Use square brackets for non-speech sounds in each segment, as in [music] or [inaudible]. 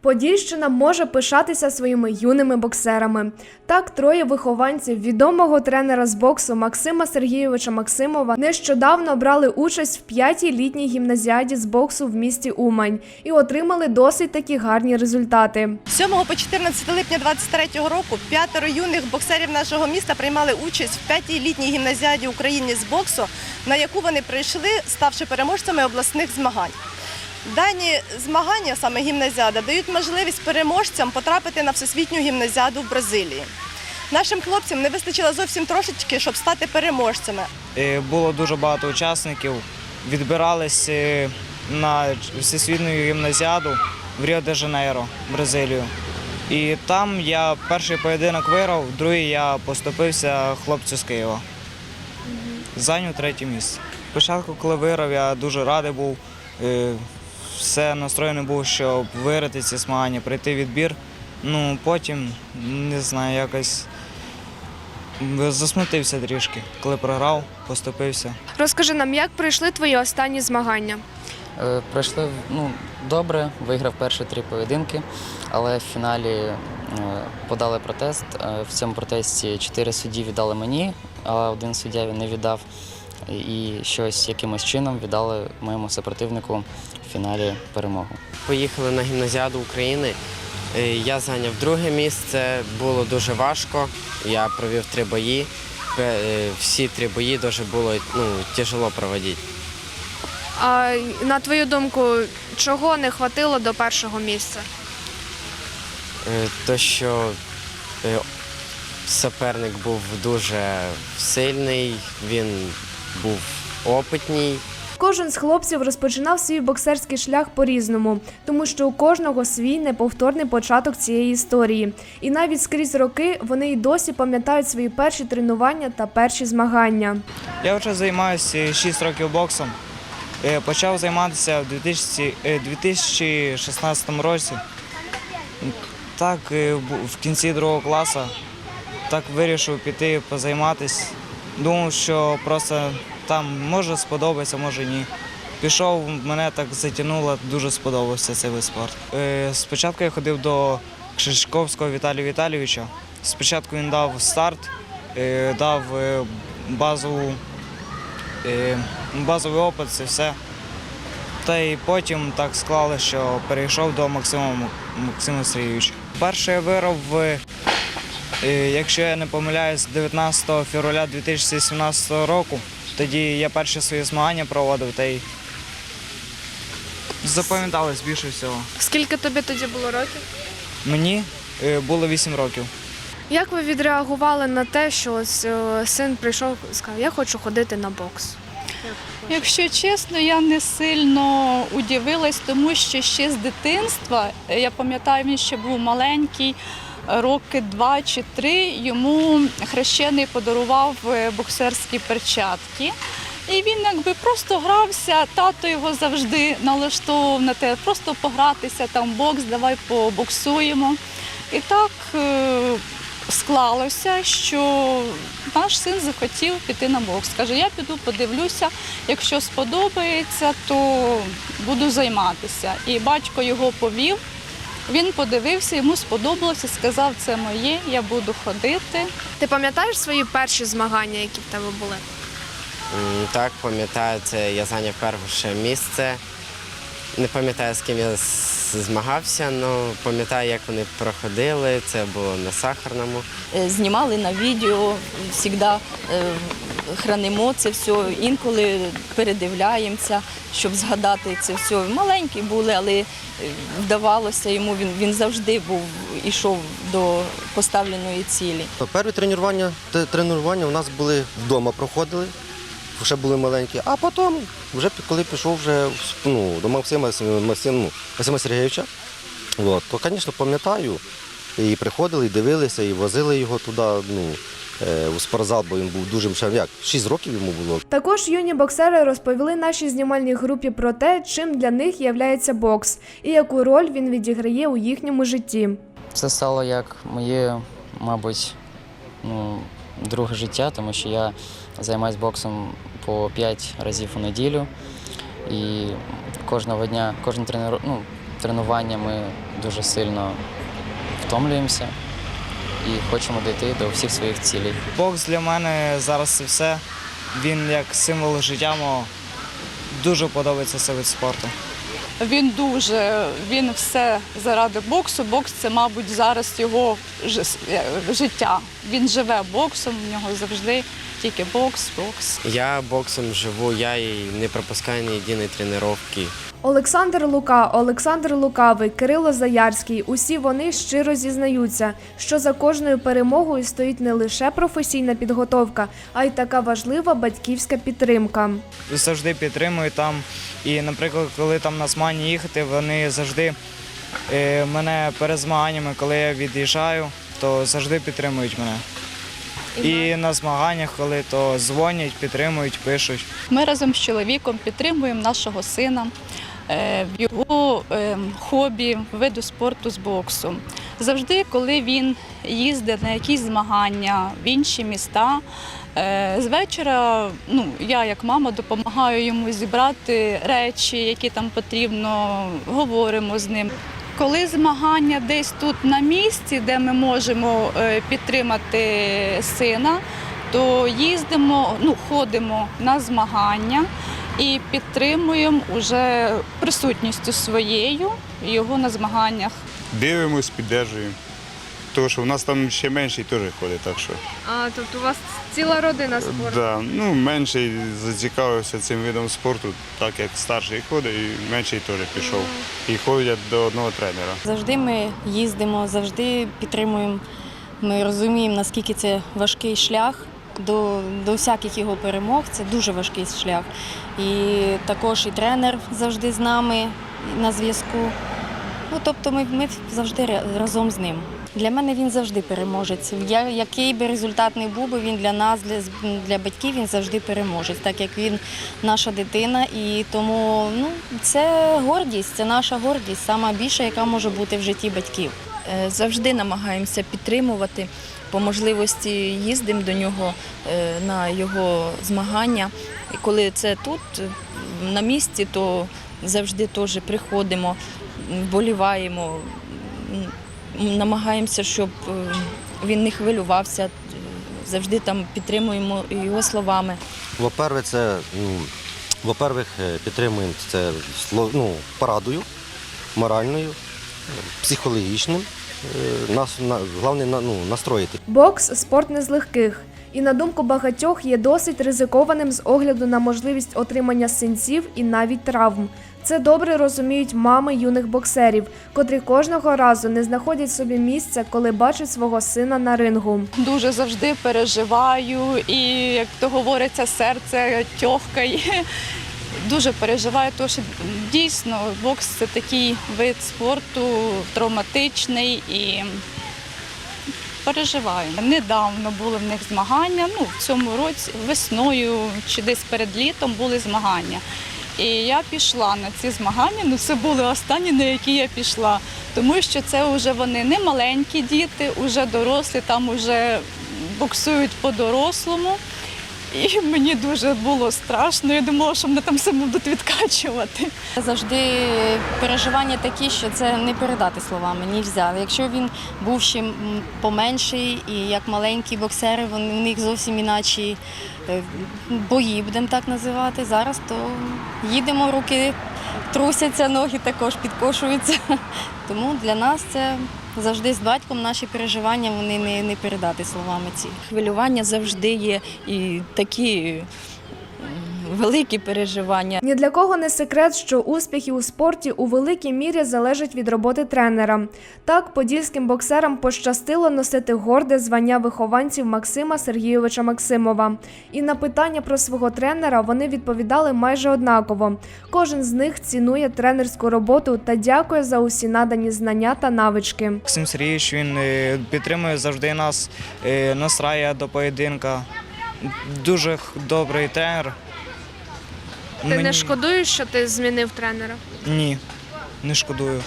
Подільщина може пишатися своїми юними боксерами. Так, троє вихованців відомого тренера з боксу Максима Сергійовича Максимова нещодавно брали участь в п'ятій літній гімназіаді з боксу в місті Умань і отримали досить такі гарні результати. З 7 по 14 липня 2023 року п'ятеро юних боксерів нашого міста приймали участь в п'ятій літній гімназіаді України з боксу, на яку вони прийшли, ставши переможцями обласних змагань. Дані змагання, саме гімназіада, дають можливість переможцям потрапити на всесвітню гімназіаду в Бразилії. Нашим хлопцям не вистачило зовсім трошечки, щоб стати переможцями. Е, Було дуже багато учасників. Відбирались е, на всесвітню гімназіаду в Ріо-де-Жанейро, Бразилію. І там я перший поєдинок виграв, другий я поступився хлопцю з Києва. Зайняв третє місце. Спочатку, коли виграв, я дуже радий був. Все настроєний був, щоб виграти ці змагання, пройти відбір. Ну, потім, не знаю, якось засмутився трішки, коли програв, поступився. Розкажи нам, як пройшли твої останні змагання? Е, Пройшли ну, добре, виграв перші три поєдинки, але в фіналі е, подали протест. Е, В цьому протесті чотири судді віддали мені, а один суддя він не віддав. І щось якимось чином віддали моєму супротивнику в фіналі перемогу. Поїхали на гімназіаду України. Е, Я зайняв друге місце. Було дуже важко. Я провів три бої. Е, Всі три бої дуже було ну, тяжело проводити. А на твою думку, чого не хватило до першого місця? Е, То, що суперник був дуже сильний, він був опитній. Кожен з хлопців розпочинав свій боксерський шлях по-різному, тому що у кожного свій неповторний початок цієї історії. І навіть скрізь роки вони й досі пам'ятають свої перші тренування та перші змагання. Я вже займаюся 6 років боксом. Е, Почав займатися в 2000 е, 2016 році. Так, е, в кінці другого класу так вирішив піти позайматися. Думав, що просто там може сподобається, може ні. Пішов, мене так затягнуло, дуже сподобався цей вид спорту. Е, Спочатку я ходив до Кшишковського Віталія Віталійовича. Спочатку він дав старт, е, дав е, базову базовий опит, це все. Та й потім так склалося, що перейшов до Максима Максима Сергійовича. Виграв, е, якщо я не помиляюсь, 19 февраля 2017 року. Тоді я перші свої змагання проводив та й запам'яталось більше всього. Скільки тобі тоді було років? Мені е, було 8 років. Як ви відреагували на те, що ось е, син прийшов і сказав, я хочу ходити на бокс? Якщо чесно, я не сильно удивилась, тому що ще з дитинства, е, я пам'ятаю, він ще був маленький, роки два чи три, йому хрещений подарував е, боксерські перчатки. І він якби просто грався, тато його завжди налаштовував на те, просто погратися там бокс, давай побоксуємо. І так е, склалося, що наш син захотів піти на бокс. Каже, я піду подивлюся, якщо сподобається, то буду займатися. І батько його повів. Він подивився, йому сподобалося, сказав, це моє, я буду ходити. Ти пам'ятаєш свої перші змагання, які в тебе були? Так, пам'ятаю, це я зайняв перше місце. Не пам'ятаю, з ким я змагався, але пам'ятаю, як вони проходили. Це було на сахарному. Е, знімали на відео, завжди хранимо це все, інколи передивляємося, щоб згадати це все. Маленькі були, але е, вдавалося йому, він, він завжди був ішов до поставленої цілі. Перші тренування, тренування у нас були вдома проходили, ще були маленькі, а потім, вже коли пішов вже ну, до Максима, ну, Максима Сергійовича, от, то, звісно, пам'ятаю. І приходили, і дивилися, і возили його туди, ну, у спортзал, бо він був дуже як, 6 років йому було. Також юні боксери розповіли нашій знімальній групі про те, чим для них являється бокс і яку роль він відіграє у їхньому житті. Це стало як моє, мабуть, ну, друге життя, тому що я займаюся боксом по 5 разів у неділю. І кожного дня, кожне тренер... ну, тренування ми дуже сильно втомлюємося і хочемо дійти до всіх своїх цілей. Бокс для мене зараз це все. Він як символ життя мого. Дуже подобається цей вид спорту. Він дуже, він все заради боксу. Бокс це, мабуть, зараз його е, життя. Він живе боксом, в нього завжди тільки бокс, бокс. Я боксом живу, я і не пропускаю ні єдиної тренування. Олександр Лука, Олександр Лукавий, Кирило Заярський усі вони щиро зізнаються, що за кожною перемогою стоїть не лише професійна підготовка, а й така важлива батьківська підтримка. Завжди підтримують там. І, наприклад, коли там на змагання їхати, вони завжди е, мене перед змаганнями, коли я від'їжджаю, то завжди підтримують мене. І на змаганнях, коли то дзвонять, підтримують, пишуть. Ми разом з чоловіком підтримуємо нашого сина в його е, хобі, виду спорту з боксу. Завжди, коли він їздить на якісь змагання в інші міста, е, з вечора ну, я, як мама, допомагаю йому зібрати речі, які там потрібно, говоримо з ним. Коли змагання десь тут на місці, де ми можемо е, підтримати сина, то їздимо, ну, ходимо на змагання і підтримуємо уже присутністю своєю його на змаганнях. Дивимось, піддержуємо. Тому що в нас там ще менший теж ходить, так що. А тобто у вас ціла родина спорту? Да, ну, менший зацікавився цим видом спорту, так як старший ходить, і менший теж пішов. І ходять до одного тренера. Завжди ми їздимо, завжди підтримуємо. Ми розуміємо, наскільки це важкий шлях до, до всяких його перемог. Це дуже важкий шлях. І також і тренер завжди з нами на зв'язку. Ну, тобто ми, ми завжди ра- разом з ним. Для мене він завжди переможець. Я, який би результат не був, він для нас, для, для батьків, він завжди переможець, так як він наша дитина. І тому ну, це гордість, це наша гордість, сама більша, яка може бути в житті батьків. Е, Завжди намагаємося підтримувати. По можливості їздимо до нього е, на його змагання. І коли це тут, е, на місці, то завжди теж приходимо, вболіваємо, намагаємося, щоб він не хвилювався. Завжди там підтримуємо його словами. Во-перве, це, ну, во-первых, підтримуємо це ну, порадою, моральною, психологічним. Е, Нас на, головне на- ну, настроїти. Бокс спорт не з легких. І на думку багатьох є досить ризикованим з огляду на можливість отримання синців і навіть травм. Це добре розуміють мами юних боксерів, котрі кожного разу не знаходять собі місця, коли бачать свого сина на рингу. Дуже завжди переживаю, і як то говориться, серце тьохкає. Дуже переживаю, тому що дійсно бокс це такий вид спорту травматичний і переживаю. Недавно були в них змагання. Ну, в цьому році весною чи десь перед літом були змагання. І я пішла на ці змагання. Ну це були останні, на які я пішла. Тому що це вже вони не маленькі діти, вже дорослі, там вже боксують по-дорослому. І мені дуже було страшно. Я думала, що мене там все будуть відкачувати. Завжди переживання такі, що це не передати словами, ні взяли. Якщо він був ще поменший і як маленькі боксери, вони в них зовсім іначі е, бої, будемо так називати. Зараз то їдемо, руки трусяться, ноги також підкошуються. [laughs] Тому для нас це завжди з батьком наші переживання вони не, не передати словами ці. Хвилювання завжди є і такі великі переживання. Ні для кого не секрет, що успіхи у спорті у великій мірі залежать від роботи тренера. Так, подільським боксерам пощастило носити горде звання вихованців Максима Сергійовича Максимова. І на питання про свого тренера вони відповідали майже однаково. Кожен з них цінує тренерську роботу та дякує за усі надані знання та навички. Максим Сергійович він е, підтримує завжди нас, е, настраює до поєдинка. Дуже добрий тренер. Мені- шкодуєш, що ти змінив тренера? Ні, не шкодую.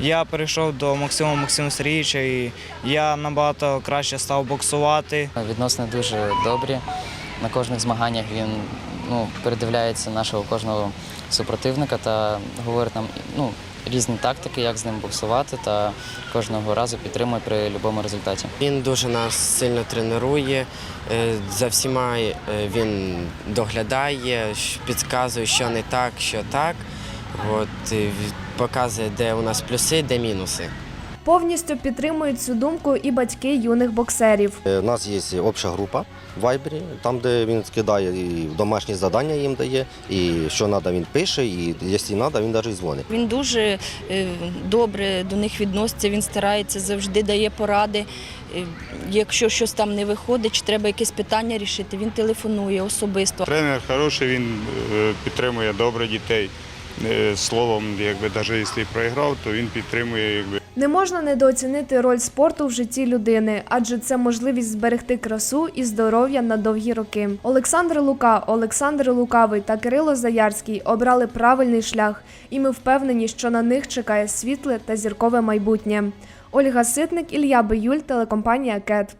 Я перейшов до Максима Максима Сергійовича і я набагато краще став боксувати. Відносини дуже добрі. На кожних змаганнях він ну, передивляється нашого кожного супротивника та говорить нам, ну, різні тактики, як з ним боксувати, та кожного разу підтримує при будь-якому результаті. Він дуже нас сильно тренує, е, за всіма е, він доглядає, підказує, що не так, що так. От, показує, де у нас плюси, де мінуси. Повністю підтримують цю думку і батьки юних боксерів. Е, У нас є обща група в Вайбері, там, де він скидає і домашні завдання їм дає, і що треба, він пише, і якщо треба, він навіть дзвонить. Він дуже е, добре до них відноситься, він старається, завжди дає поради. Е, Якщо щось там не виходить, чи треба якесь питання рішити, він телефонує особисто. Тренер хороший, він підтримує добре дітей. Словом, якби навіть якщо проіграв, то він підтримує якби. Не можна недооцінити роль спорту в житті людини, адже це можливість зберегти красу і здоров'я на довгі роки. Олександр Лука, Олександр Лукавий та Кирило Заярський обрали правильний шлях, і ми впевнені, що на них чекає світле та зіркове майбутнє. Ольга Ситник, Ілля Биюль, телекомпанія Кет.